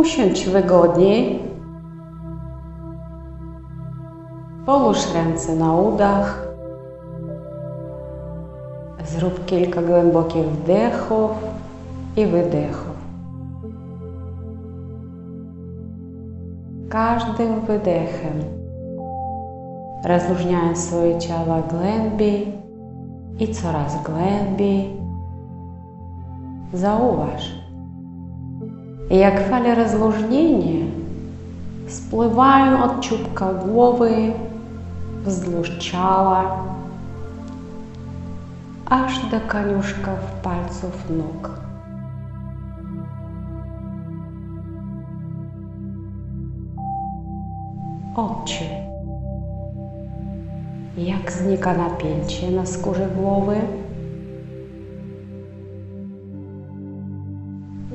Usiądź wygodniej. Połóż ręce na udach. Zrób kilka głębokich wdechów i wydechów. Każdym wydechem rozluźniając swoje ciało głębiej i coraz głębiej. Zauważ, jak fale rozluźnienia spływają od czubka głowy wzdłuż ciała, aż do koniuszków palców nóg. Odczuj, jak znika napięcie na skórze głowy,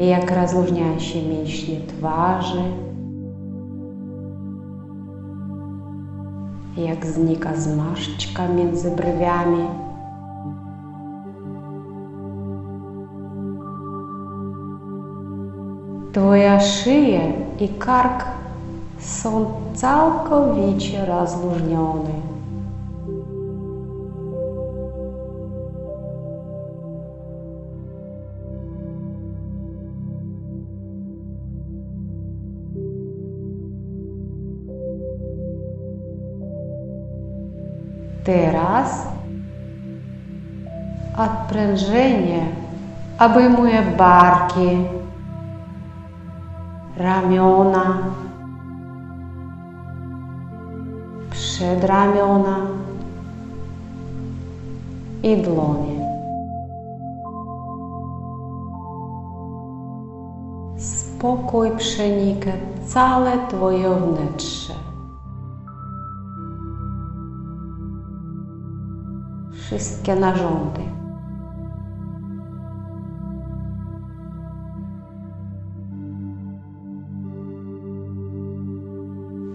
jak rozluźniają się mięśnie twarzy, jak znika zmarszczka między brwiami. Twoja szyja i kark są całkowicie rozluźnione. Teraz odprężenie obejmuje barki, ramiona, przedramiona i dłonie. Spokój przenika całe Twoje wnętrze. Wszystkie narządy.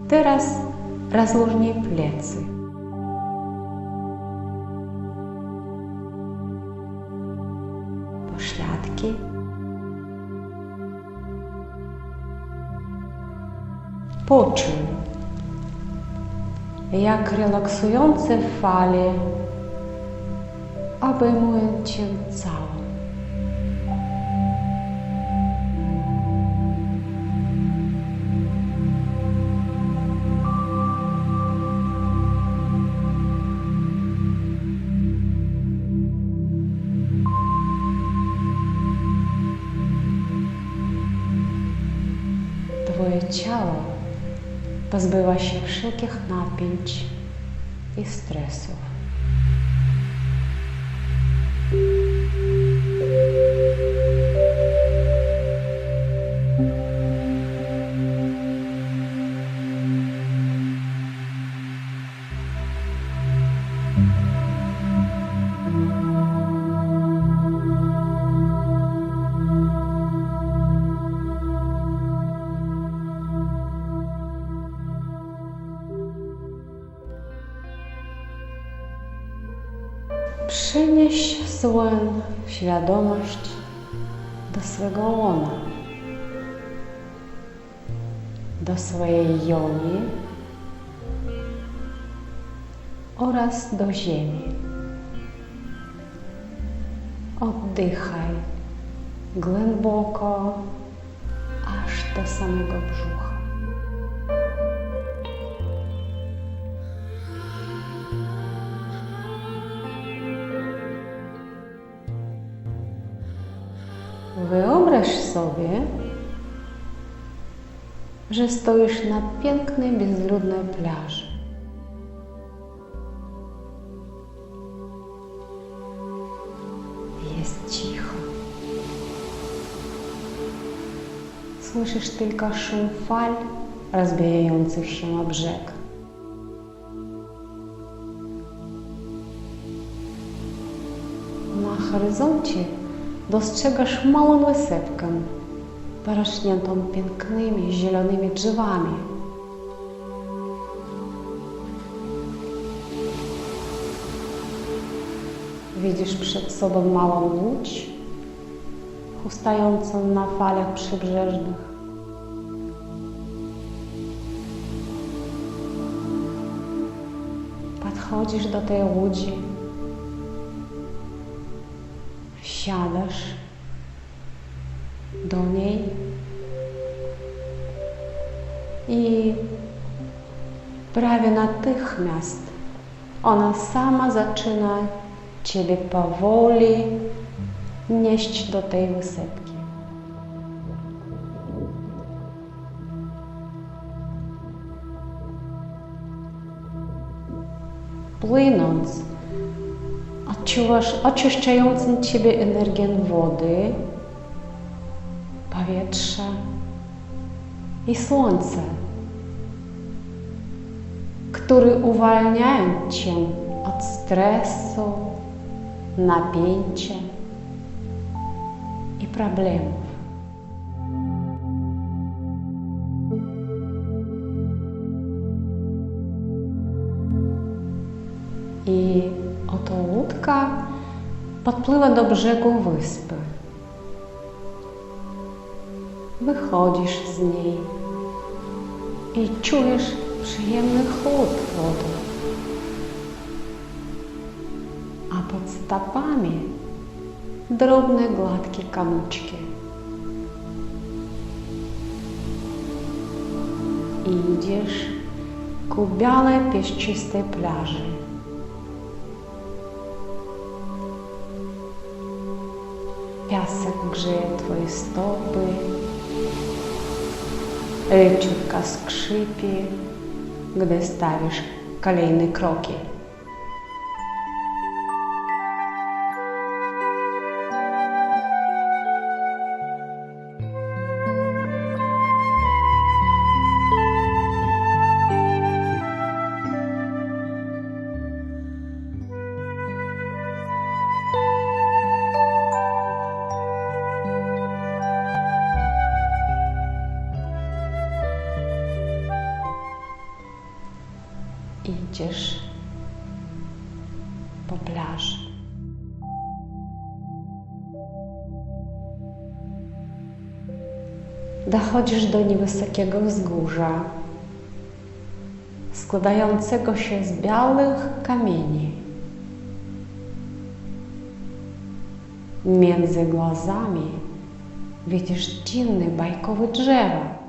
Teraz rozluźnij plecy. Pośladki. Poczuj, jak relaksujące fale obejmują Cię całą. Twoje ciało pozbywa się wszelkich napięć i stresów. Swoją świadomość do swego łona, do swojej joni oraz do ziemi. Oddychaj głęboko aż do samego brzucha. Wyobraź sobie, że stoisz na pięknej, bezludnej plaży. Jest cicho. Słyszysz tylko szum fal rozbijających się o brzeg. Na horyzoncie dostrzegasz małą wysepkę porośniętą pięknymi, zielonymi drzewami. Widzisz przed sobą małą łódź, ustającą na falach przybrzeżnych. Podchodzisz do tej łodzi wsiadasz do niej i prawie natychmiast ona sama zaczyna Ciebie powoli nieść do tej wysepki. Płynąc, odczuwasz oczyszczającą Ciebie energię wody, powietrza i słońca, które uwalniają Cię od stresu, napięcia i problemów. Wyspy. Wychodzisz z niej i czujesz przyjemny wody. A pod stopami drobne, gładkie kamyczki. I idziesz ku białej, pieszczystej plaży. Grzeje Twoje stopy, leciutka skrzypi, gdy stawisz kolejne kroki. Idziesz po plaży. Dochodzisz do niewysokiego wzgórza, składającego się z białych kamieni. Między głazami widzisz dziwne bajkowe drzewa.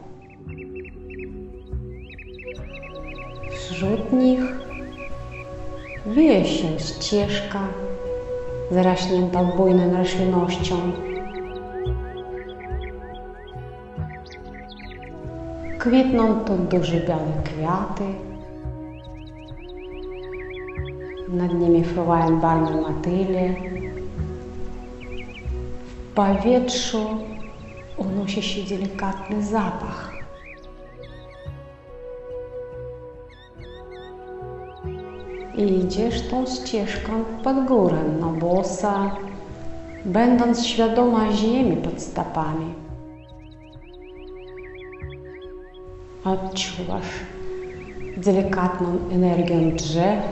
Wśród nich wieje się ścieżka zarośnięta bujną roślinnością. Kwitną tu duże białe kwiaty. Nad nimi fruwają barwne motyle. W powietrzu unosi się delikatny zapach. Idziesz tą ścieżką pod górę, na bosa, będąc świadoma ziemi pod stopami. Odczuwasz delikatną energię drzew,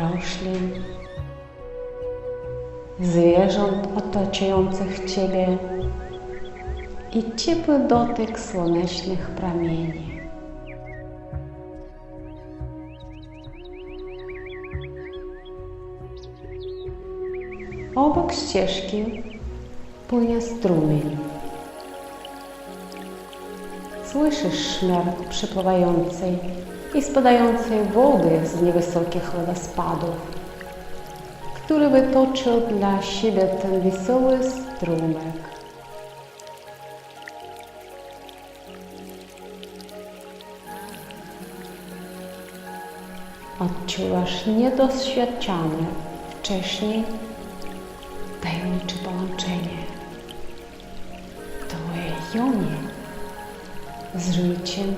roślin, zwierząt otaczających Ciebie i ciepły dotyk słonecznych promieni. Obok ścieżki płynie strumień. Słyszysz szmer przepływającej i spadającej wody z niewysokich wodospadów, który wytoczył dla siebie ten wesoły strumek. Odczuwasz niedoświadczane wcześniej tajemnicze połączenie Twoje jonie z życiem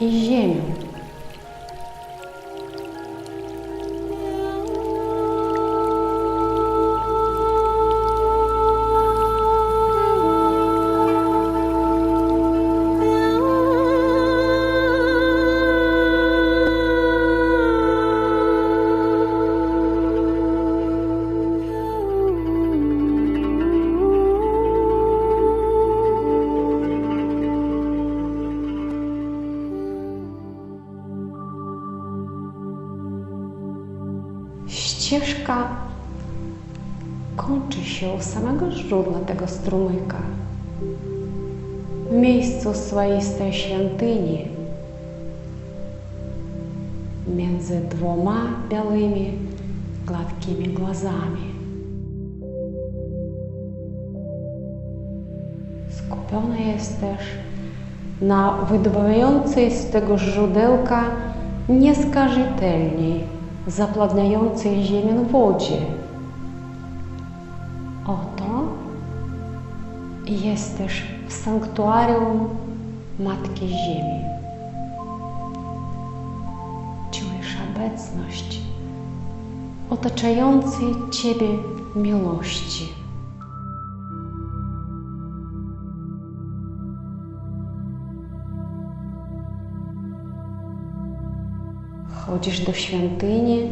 i ziemią. Samego źródła tego strumyka. W miejscu swoistej świątyni między dwoma białymi, gładkimi głazami. Skupiony jest też na wydobywającej z tego źródełka nieskarżytelnej, zapladniającej ziemię wodzie. Jest też w sanktuarium Matki Ziemi. Czujesz obecność otaczającej Ciebie miłości. Chodzisz do świątyni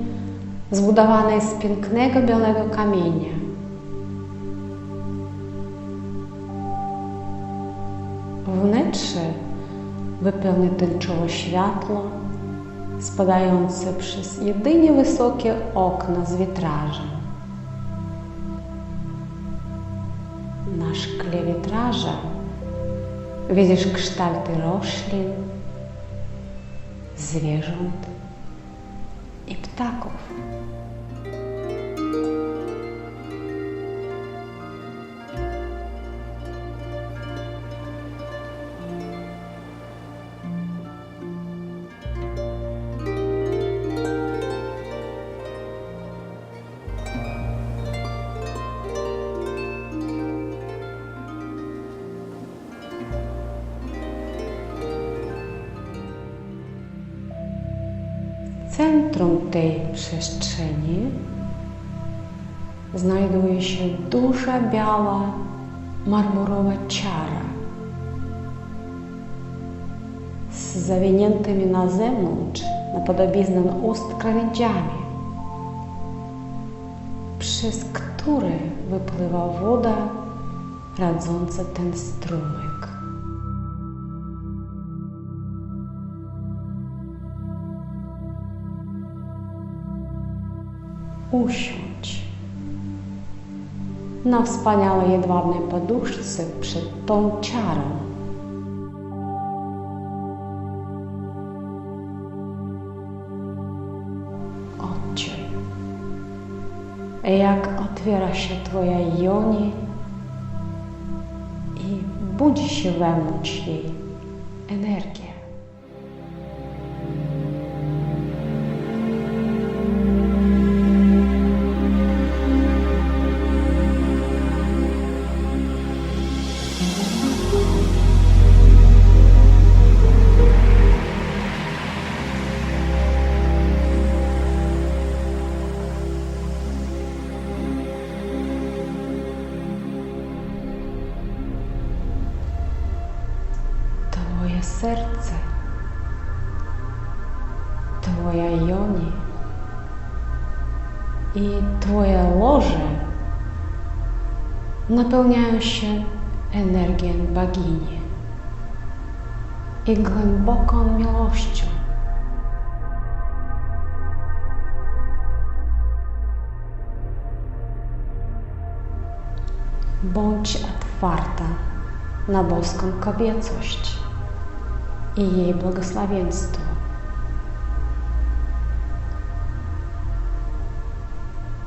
zbudowanej z pięknego białego kamienia. Wnętrze wypełnia tęczowe światło spadające przez jedynie wysokie okna z witrażem. Na szkle witraża widzisz kształty roślin, zwierząt i ptaków. Centrum tej przestrzeni znajduje się duża biała marmurowa ciara z zawiniętymi na zewnątrz na podobiznę ust krawędziami, przez które wypływa woda radząca ten strumyk. Usiądź. Na wspaniałej jedwabnej poduszce przed tą ciarą. Odczuj, jak otwiera się Twoja joni i budzi się wewnątrz jej napełniają się energią bogini i głęboką miłością. Bądź otwarta na boską kobiecość i jej błogosławieństwo.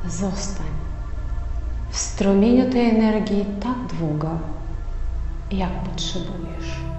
Zostań w strumieniu tej energii tak długo, jak potrzebujesz.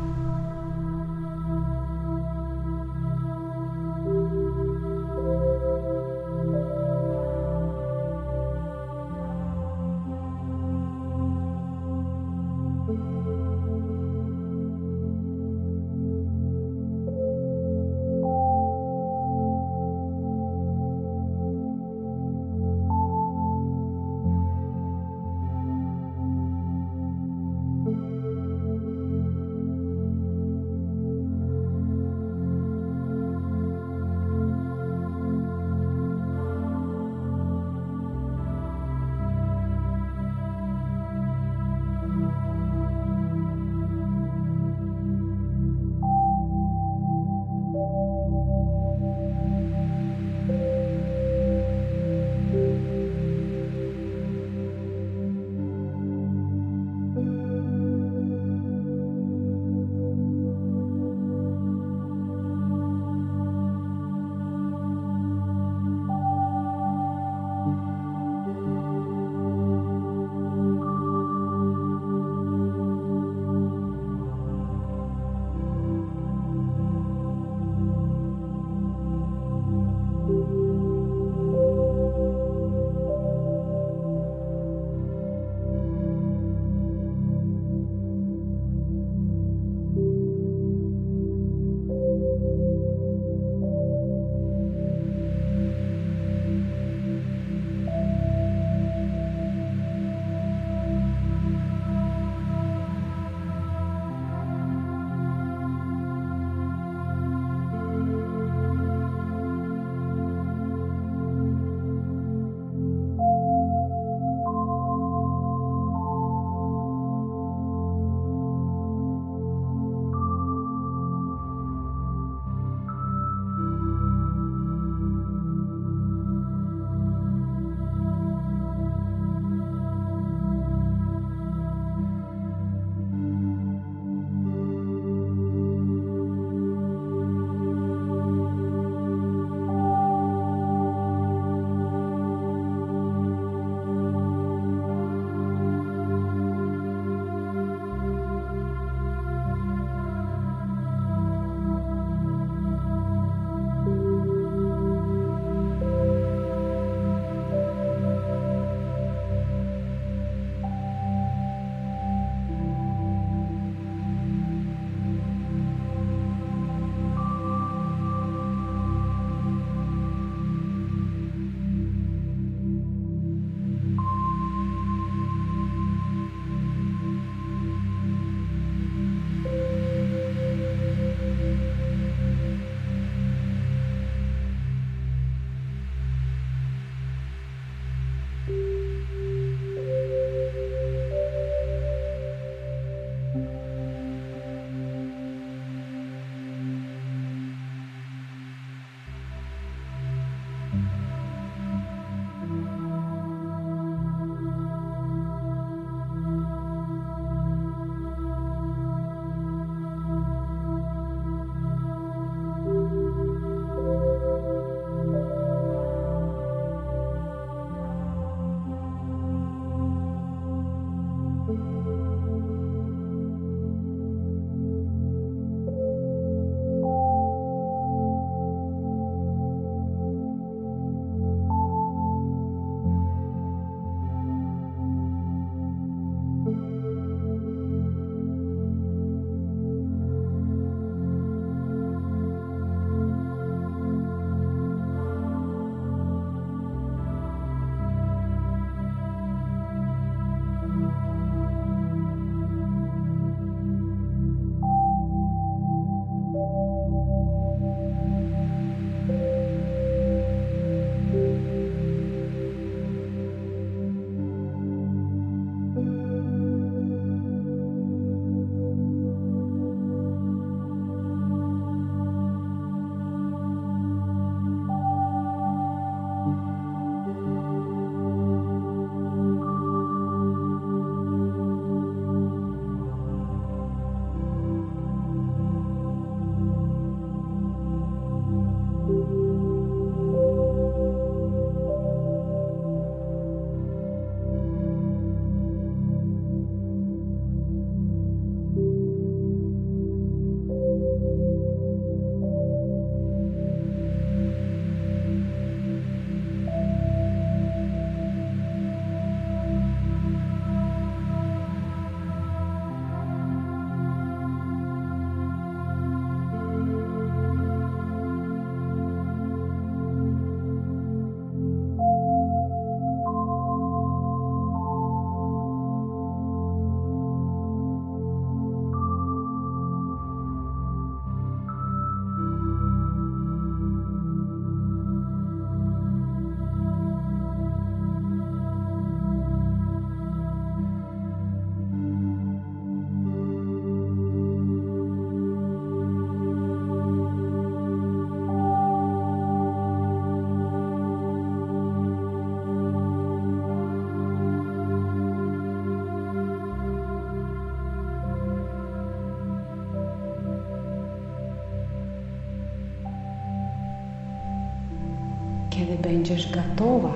Będziesz gotowa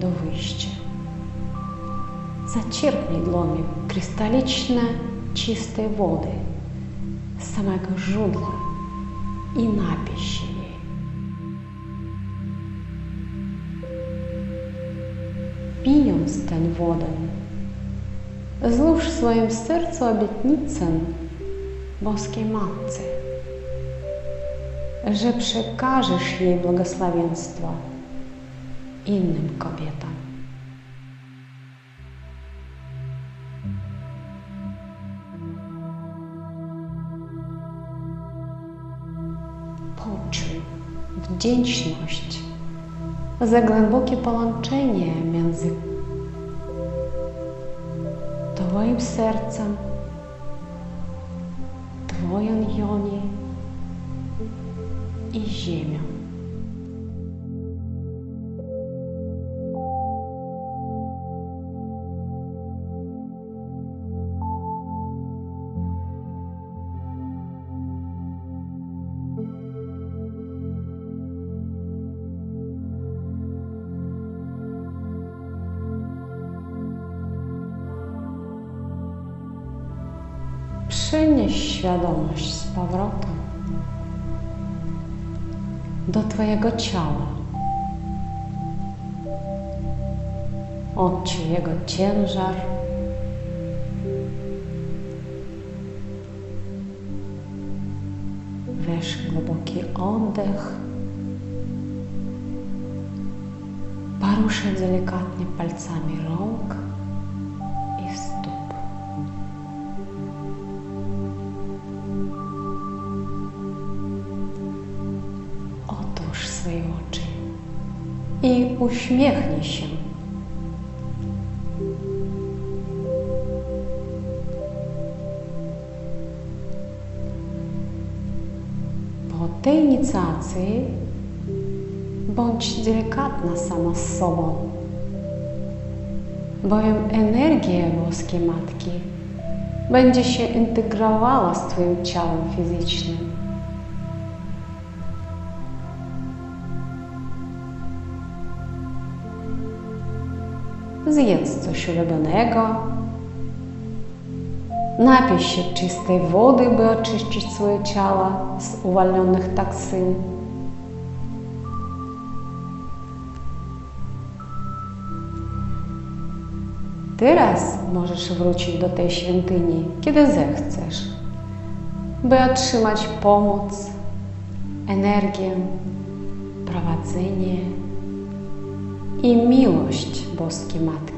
do wyjścia, zaczerpnij dłoni krystaliczne, czystej wody z samego źródła i napij się jej. Pijąc tę wodę, złóż w swoim sercu obietnicę boskiej Matce, że przekażesz jej błogosławieństwo innym kobietom. Poczuj wdzięczność za głębokie połączenie między Twoim sercem, ziemią. Przenieś świadomość z powrotem do Twojego ciała. Odczuj jego ciężar. Weź głęboki oddech. Poruszaj delikatnie palcami rąk uśmiechnij się. Po tej inicjacji bądź delikatna sama z sobą, bowiem energia boskiej Matki będzie się integrowała z Twoim ciałem fizycznym. Zjedz coś ulubionego, napij się czystej wody, by oczyścić swoje ciało z uwolnionych toksyn. Teraz możesz wrócić do tej świątyni, kiedy zechcesz, by otrzymać pomoc, energię, prowadzenie i miłość boskiej Matki.